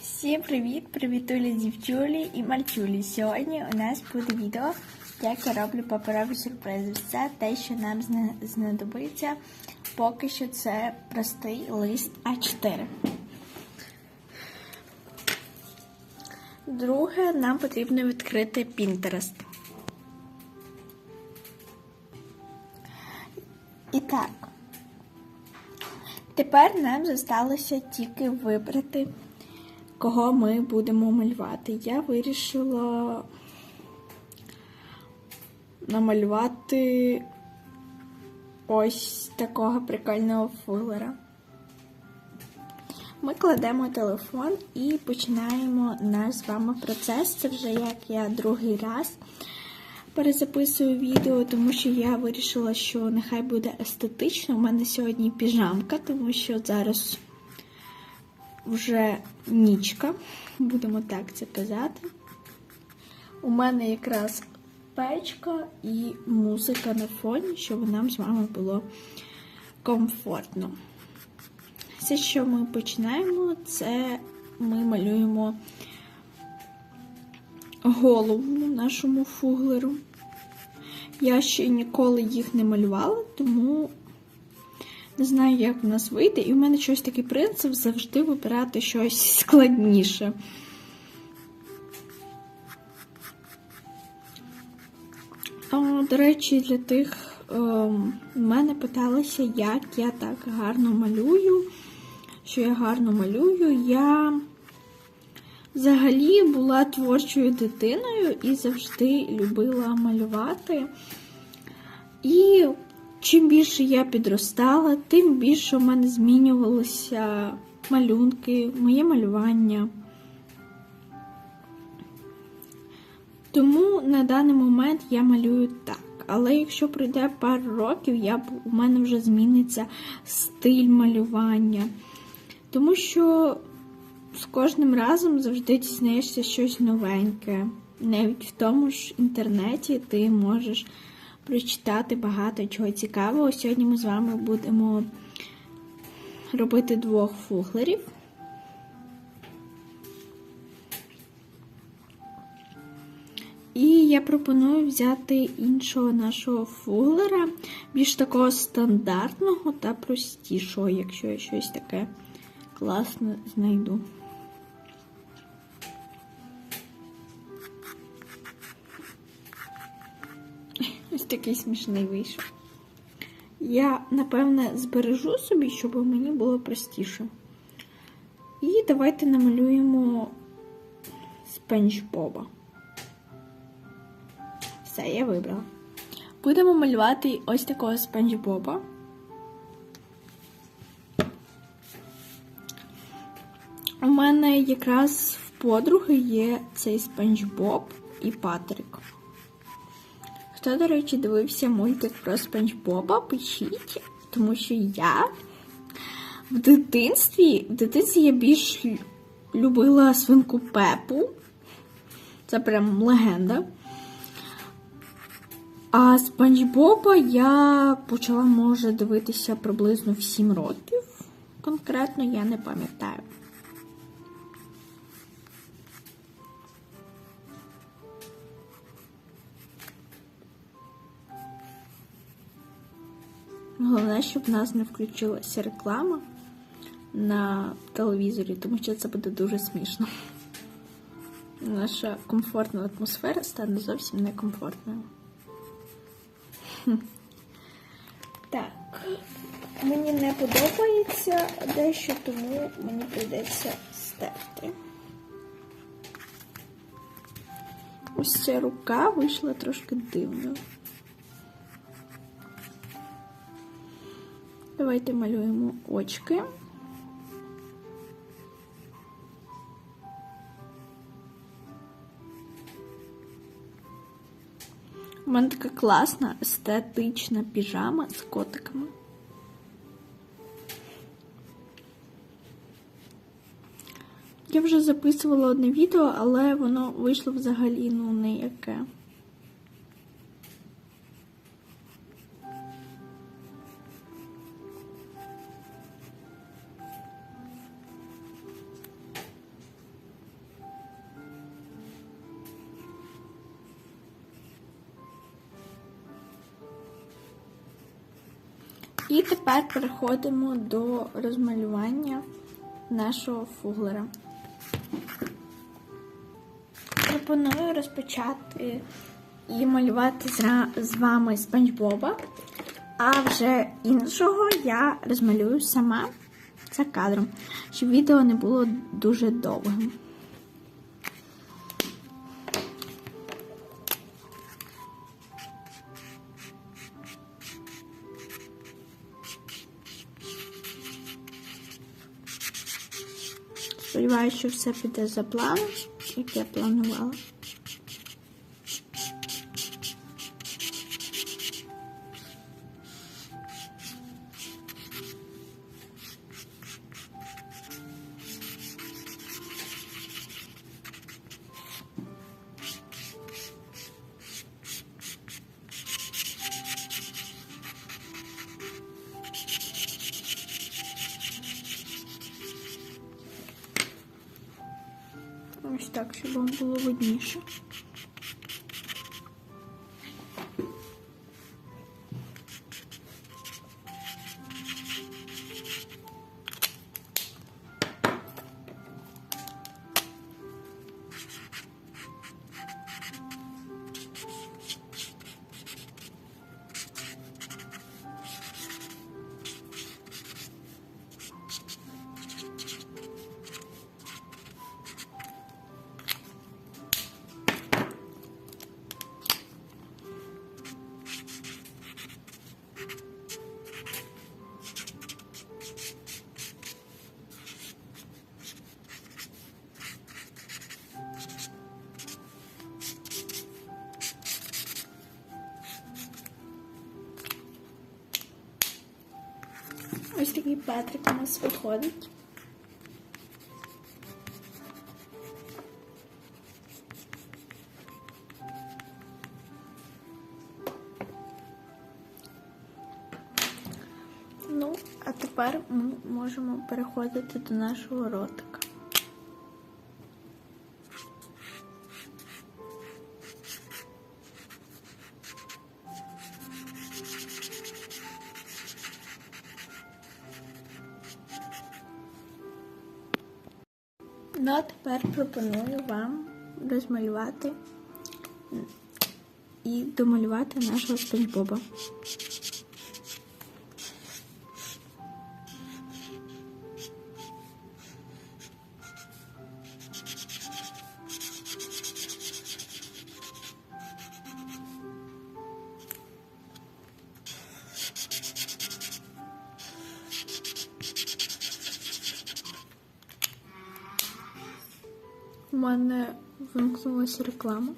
Всім привіт! Привітулі дівчулі і мальчулі. Сьогодні у нас буде відео, як я роблю паперові сюрпризи. Все те, що нам знадобиться, поки що це простий лист А4. Друге, нам потрібно відкрити Pinterest. І так, тепер нам залишилося тільки вибрати, кого ми будемо малювати. Я вирішила намалювати ось такого прикольного фулера. Ми кладемо телефон і починаємо наш з вами процес. Це вже як я другий раз перезаписую відео, тому що я вирішила, що нехай буде естетично. У мене сьогодні піжамка, тому що зараз вже нічка, будемо так це казати. У мене якраз печка і музика на фоні, щоб нам з вами було комфортно. Все, що ми починаємо, це ми малюємо голову нашому фуглеру. Я ще ніколи їх не малювала, тому не знаю, як в нас вийде. І в мене щось такий принцип завжди вибирати щось складніше. О, до речі, для тих ем, мене питалися, як я так гарно малюю, що я гарно малюю. Я взагалі була творчою дитиною і завжди любила малювати. І чим більше я підростала, тим більше в мене змінювалися малюнки, моє малювання. Тому на даний момент я малюю так. Але якщо пройде пару років, я, у мене вже зміниться стиль малювання. Тому що з кожним разом завжди дізнаєшся щось новеньке. Навіть в тому ж інтернеті ти можеш прочитати багато чого цікавого. Сьогодні ми з вами будемо робити двох фуглерів. І я пропоную взяти іншого нашого фуглера, більш такого стандартного та простішого, якщо я щось таке класне знайду. Такий смішний вийшов. Я, напевне, збережу собі, щоб мені було простіше. І давайте намалюємо спенч Боба. Все, я вибрала. Будемо малювати ось такого спенч Боба. У мене якраз в подруги є цей спанч Боб і Патрик. Хто, до речі, дивився мультик про Спанч Боба, пишіть, тому що я в дитинстві, в дитинстві я більш любила свинку Пепу. Це прям легенда. А Спанч Боба я почала, може, дивитися приблизно в 7 років. Конкретно я не пам'ятаю. Головне, щоб в нас не включилася реклама на телевізорі, тому що це буде дуже смішно. Наша комфортна атмосфера стане зовсім некомфортною. Так, мені не подобається дещо, тому мені прийдеться стерти. Ось ця рука вийшла трошки дивною. Давайте малюємо очки. У мене така класна естетична піжама з котиками. Я вже записувала одне відео, але воно вийшло взагалі ну не яке. І тепер переходимо до розмалювання нашого фуглера. Пропоную розпочати і малювати з вами Спанч Боба, а вже іншого я розмалюю сама за кадром, щоб відео не було дуже довгим. Сподіваюся, що все піде за планом, як я планувала. Ось так, щоб вам було видніше. Ось такий Петрик у нас виходить. Ну, а тепер ми можемо переходити до нашого ротика. Ну, а тепер пропоную вам розмалювати і домалювати нашого спанчбоба. У мене вимкнулася реклама.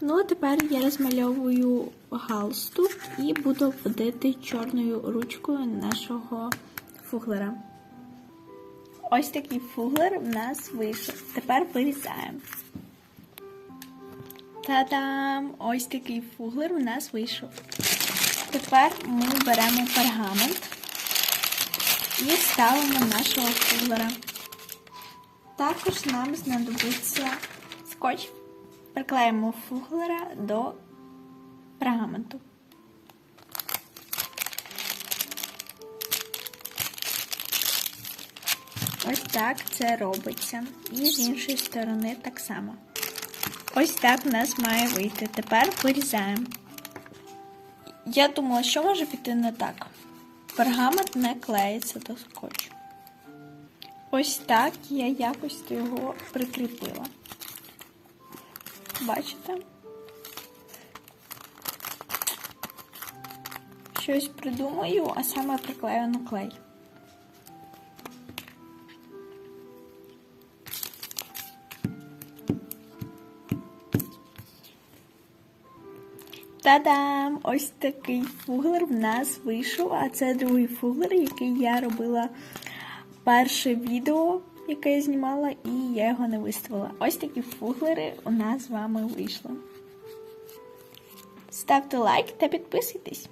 Ну, а тепер я розмальовую галстук і буду водити чорною ручкою нашого фуглера. Ось такий фуглер в нас вийшов. Тепер вирізаємо. Та-дам! Ось такий фуглер у нас вийшов. Тепер ми беремо пергамент і ставимо нашого фуглера. Також нам знадобиться скотч. Приклеїмо фуглера до пергаменту. Ось так це робиться. І з іншої сторони так само. Ось так в нас має вийти. Тепер вирізаємо. Я думала, що може піти не так. Пергамент не клеїться до скотчу. Ось так я якось його прикріпила. Бачите? Щось придумаю, а саме приклею на клей. Та-дам! Ось такий фуглер в нас вийшов, а це другий фуглер, який я робила перше відео, яке я знімала, і я його не виставила. Ось такі фуглери у нас з вами вийшли. Ставте лайк та підписуйтесь.